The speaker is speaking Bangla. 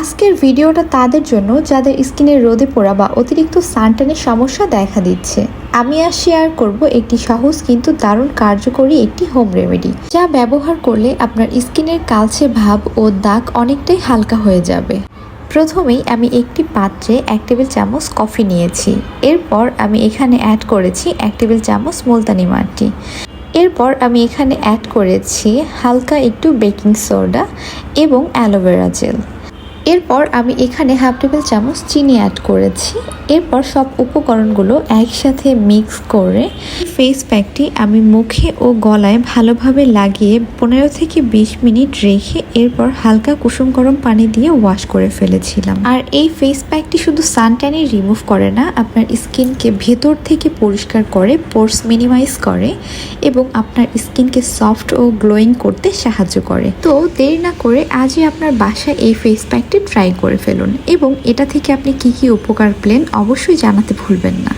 আজকের ভিডিওটা তাদের জন্য যাদের স্কিনে রোদে পোড়া বা অতিরিক্ত সানটানের সমস্যা দেখা দিচ্ছে। আমি আর শেয়ার করব একটি সহজ কিন্তু দারুণ কার্যকরী একটি হোম রেমেডি যা ব্যবহার করলে আপনার স্কিনের কালচে ভাব ও দাগ অনেকটাই হালকা হয়ে যাবে। প্রথমেই আমি একটি পাত্রে এক টেবিল চামচ কফি নিয়েছি। এরপর আমি এখানে অ্যাড করেছি এক টেবিল চামচ মুলতানি মাটি। এরপর আমি এখানে অ্যাড করেছি হালকা একটু বেকিং সোডা এবং অ্যালোভেরা জেল এরপর আমি এখানে হাফ টেবিল চামচ চিনি অ্যাড করেছি। এরপর সব উপকরণগুলো একসাথে মিক্স করে ফেস প্যাকটি আমি মুখে ও গলায় ভালোভাবে লাগিয়ে পনেরো থেকে বিশ মিনিট রেখে এরপর হালকা কুসুম গরম পানি দিয়ে ওয়াশ করে ফেলেছিলাম। আর এই ফেস প্যাকটি শুধু সানট্যানই রিমুভ করে না, আপনার স্কিনকে ভেতর থেকে পরিষ্কার করে পোর্স মিনিমাইজ করে এবং আপনার স্কিনকে সফট ও গ্লোয়িং করতে সাহায্য করে। তো দেরি না করে আজই আপনার বাসায় এই ফেস প্যাকটি ট্রাই করে ফেলুন। এবং এটা থেকে আপনি কি কি উপকার পেলেন অবশ্যই জানাতে ভুলবেন না।